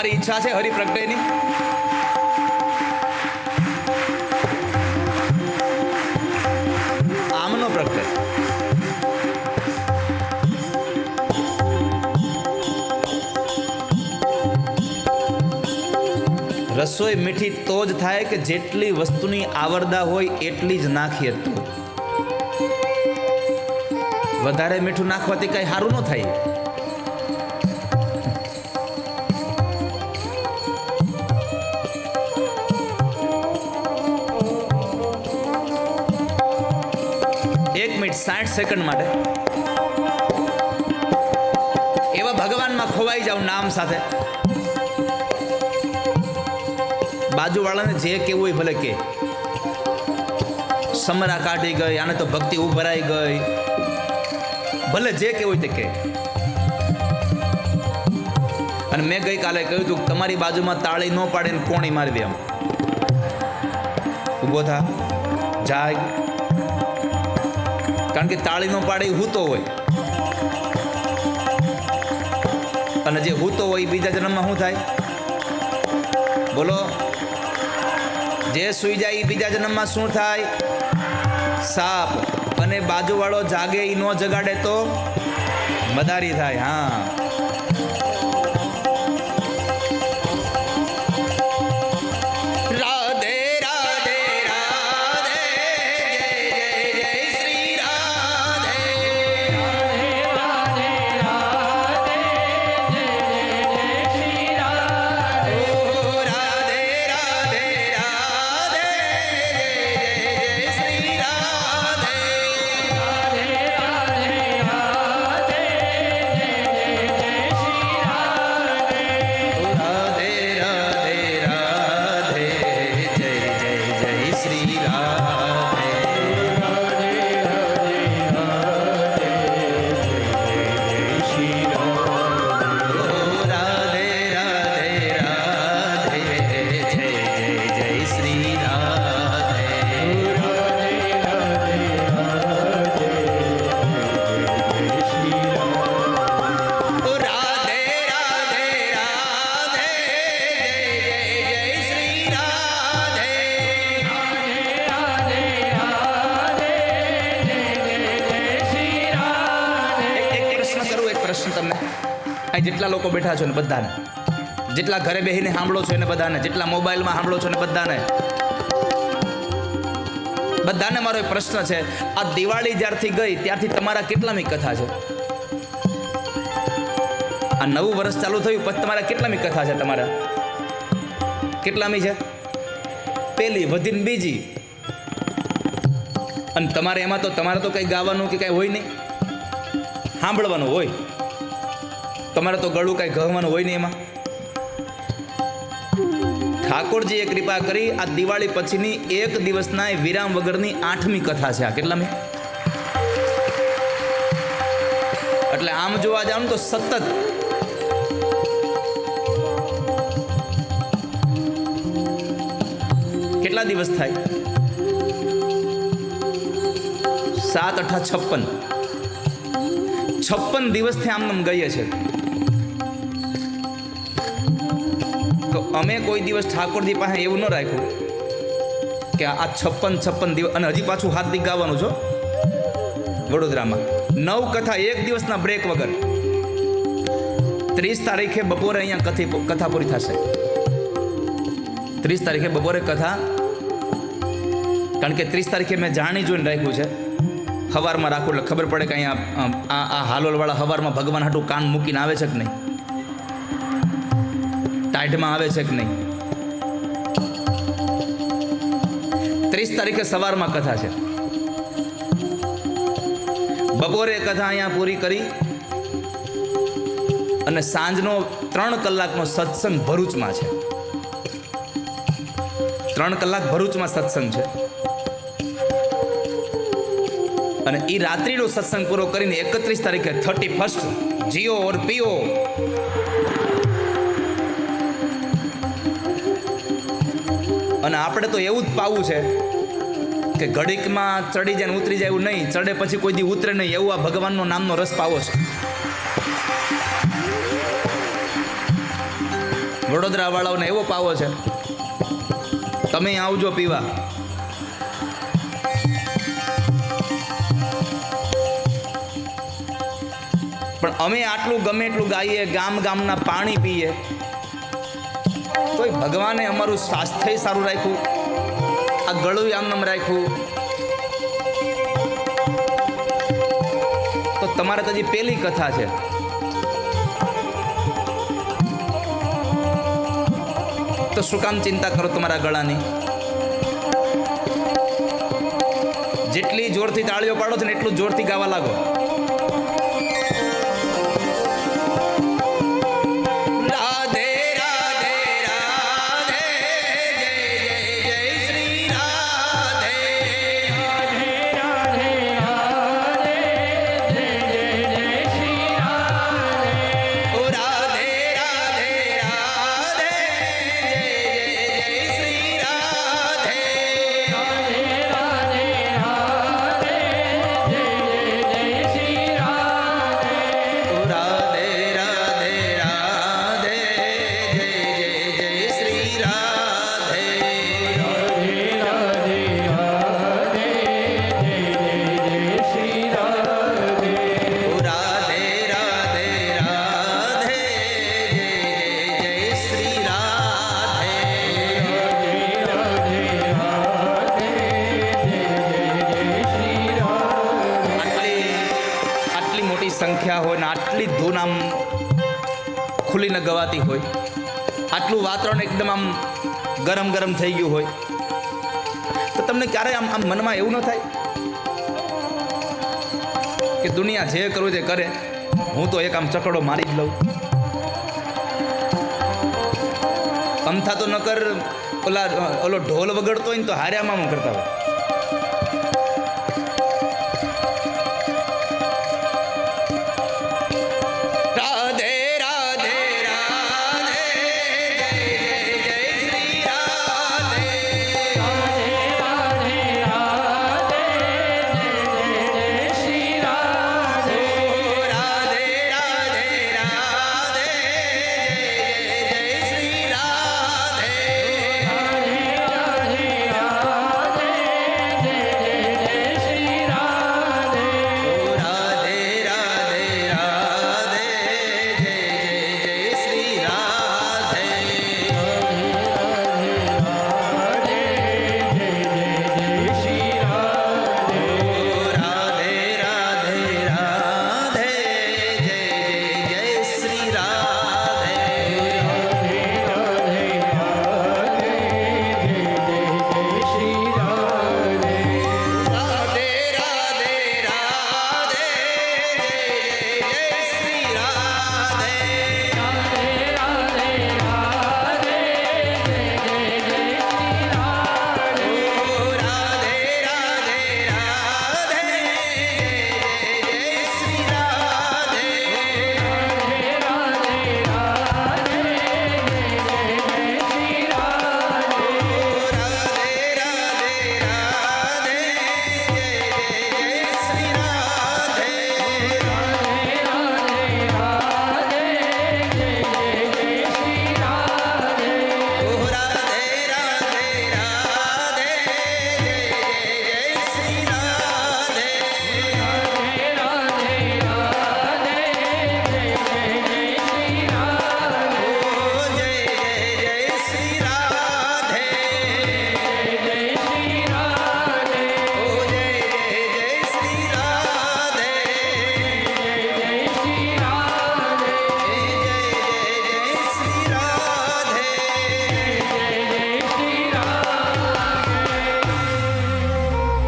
તમારી ઈચ્છા છે હરિ પ્રગટેની આમનો પ્રગટે રસોઈ મીઠી તો જ થાય કે જેટલી વસ્તુની આવરદા હોય એટલી જ નાખીએ તો. વધારે મીઠું નાખવાથી કઈ સારું ન થાય. સાઠ સેકન્ડ માટે. એવા ભગવાનમાં ખોવાઈ જાવ નામ સાથે. બાજુવાળાને જે કેવું હોય ભલે કે. સમરા કાઢી ગઈ, આને તો ભક્તિ ઉભરાઈ ગઈ. ભલે જે કેવું હોય તે કે. અને મેં ગઈકાલે કહ્યું હતું તમારી બાજુમાં તાળી ન પાડીને કોણી મારવી આમ ઊભો થા. જાય. કારણ કે તાળી પાડી હૂતો હોય. અને જે હૂતો હોય બીજા જન્મમાં શું થાય? બોલો. જે સુઈ જાય એ બીજા જન્મમાં શું થાય? સાપ. અને બાજુવાળો જાગે એ ન જગાડે તો મદારી થાય, હા. પ્રશ્ન તમને. અહીં જેટલા લોકો બેઠા છો ને બધાને, જેટલા ઘરે બેહીને સાંભળો છો એને બધાને, જેટલા મોબાઈલમાં સાંભળો છો ને બધાને બધાને મારો એક પ્રશ્ન છે, આ દિવાળી જ્યારથી ગઈ ત્યારથી તમારા કેટલામી કથા છે? આ નવું વર્ષ ચાલુ થયું, પછી તમારા કેટલામી કથા છે તમારા? કેટલામી છે? પેલી વધીને બીજી. અને તમારે એમાં તો તમારે તો કંઈ ગાવાનું કે કંઈ હોય નહીં? સાંભળવાનું હોય. તમારે તો ગળું કાંઈ ગહવાનું હોય નહીં એમાં. ઠાકોરજીએ કૃપા કરી આ દિવાળી પછીની એક દિવસના વિરામ વગરની આઠમી કથા છે આ. કેટલામી એટલે આમ જોવા જાવ તો સતત કેટલા દિવસ થાય? સાત, અઠા, છપ્પન. છપ્પન દિવસથી આમ આમ ગઈએ છે. અમે કોઈ દિવસ ઠાકોરજી પાસે એવું ન રાખ્યું કે આ છપ્પન છપ્પન દિવસ અને હજી પાછું હાથ દી ગાવાનું છો વડોદરામાં. નવ કથા એક દિવસના બ્રેક વગર. ત્રીસ તારીખે બપોરે અહીંયા કથી કથા પૂરી થશે. ત્રીસ તારીખે બપોરે કથા. કારણ કે ત્રીસ તારીખે મેં જાણી જોઈને રાખ્યું છે. હવારમાં રાખું એટલે ખબર પડે કે અહીંયા આ હાલોલવાળા હવારમાં ભગવાન હાટું કાન મૂકીને આવે છે કે નહીં. ટાઈટમાં આવે છે કે નહીં? ત્રીસ તારીખે સવારમાં કથા છે. બપોરે કથા અહીંયા પૂરી કરી અને સાંજનો ત્રણ કલાકનો સત્સંગ ભરૂચમાં છે. ત્રણ કલાક ભરૂચમાં સત્સંગ છે. અને એ રાત્રિનો સત્સંગ પૂરો કરીને એકત્રીસ તારીખે થર્ટી ફર્સ્ટ જીઓ ઓર પીઓ. અને આપણે તો એવું જ પાવું છે કે ઘડીકમાં ચડી જાય ઉતરી જાય એવું નહીં. ચડે પછી કોઈ દી ઉતરે નહીં. એવું આ ભગવાનનો નામનો રસ પાવો છે. વડોદરાવાળાઓને એવો પાવો છે. તમે આવજો પીવા. પણ અમે આટલું ગમે એટલું ગાઈએ, ગામ ગામના પાણી પીએ. તોય ભગવાને અમારું સ્વાસ્થ્ય સારું રાખ્યું. આ ગળું આમનામ રાખ્યું. તો તમારે તો હજી પહેલી કથા છે. તો શું કામ ચિંતા કરો તમારા ગળાની? જેટલી જોરથી તાળીઓ પાડો છો ને એટલું જોરથી ગાવા લાગો. આટલી ધૂન આમ ખુલીને ગવાતી હોય. આટલું વાતાવરણ એકદમ આમ ગરમ ગરમ થઈ ગયું હોય. તો તમને ક્યારે આમ આમ મનમાં એવું ન થાય? કે દુનિયા જે કરવું તે કરે. હું તો એક આમ ચકડો મારી જ લઉં. અમથા તો નકર ઓલા ઓલો ઢોલ વગડતો હોય ને તો હાર્યામાં કરતા હોય.